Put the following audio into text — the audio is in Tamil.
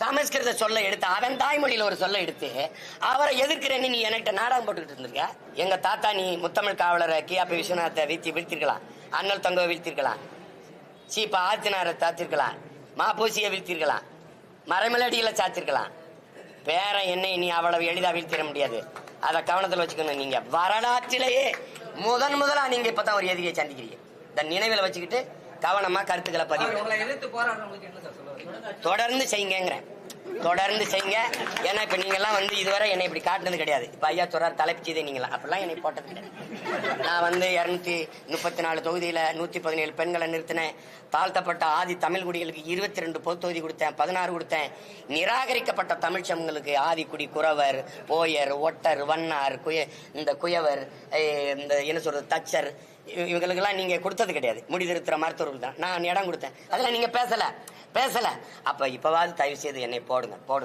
சமஸ்கிருத சொல்ல எடுத்து அவன் தாய்மொழியில ஒரு சொல்ல எடுத்து அவரை எதிர்க்கிறேன்னு நீ என்கிட்ட நாடகம் போட்டுக்கிட்டு இருந்திருக்க? எங்க தாத்தா நீ முத்தமிழ் காவலரை கியாபி விஸ்வநாத்தை வீழ்த்தி வீழ்த்திருக்கலாம். அண்ணல் தங்கவை வீழ்த்திருக்கலாம். சீப்பா ஆத்தினாரை தாத்திருக்கலாம். மாப்பூசியை வீழ்த்திருக்கலாம். மறைமலடியில சாத்திருக்கலாம். வேற என்னை நீ அவ்வளவு எளிதா வீழ்த்திட முடியாது. அதை கவனத்தில் வச்சுக்கணும் நீங்க. வரலாற்றிலேயே முதன் முதலா நீங்க இப்பதான் ஒரு எதிரியை சந்திக்கிறீங்க. இந்த நினைவில் வச்சுக்கிட்டு கவனமா கருத்துக்களை பதிவு தொடர்ந்து செய்யுங்கிறேன் தொடர்ந்து செய்யுங்க. ஏன்னா இப்ப நீங்க எல்லாம் வந்து இதுவரை என்னை இப்படி காட்டினது கிடையாது. இப்ப ஐயா சொல்றாரு தலைப்பிச்சதே செய்தே அப்படிலாம் என்னை போட்டது கிடையாது. நான் வந்து இருநூத்தி முப்பத்தி நாலு தொகுதியில நூத்தி பதினேழு பெண்களை நிறுத்தினேன். தாழ்த்தப்பட்ட ஆதி தமிழ் குடிகளுக்கு இருபத்தி ரெண்டு பொது தொகுதி கொடுத்தேன் பதினாறு கொடுத்தேன். நிராகரிக்கப்பட்ட தமிழ் சமங்களுக்கு ஆதிக்குடி குறவர் போயர் ஒட்டர் வண்ணார் குய இந்த குயவர் இந்த என்ன சொல்றது தச்சர் இவங்களுக்கெல்லாம் நீங்க கொடுத்தது கிடையாது. முடிதிருத்துற மருத்துவர்கள் தான். நான் இடம் கொடுத்தேன். அதெல்லாம் நீங்க பேசல. பேசல. அப்ப இப்பவாவது தயவு செய்து என்னை போடுங்க போடுங்க.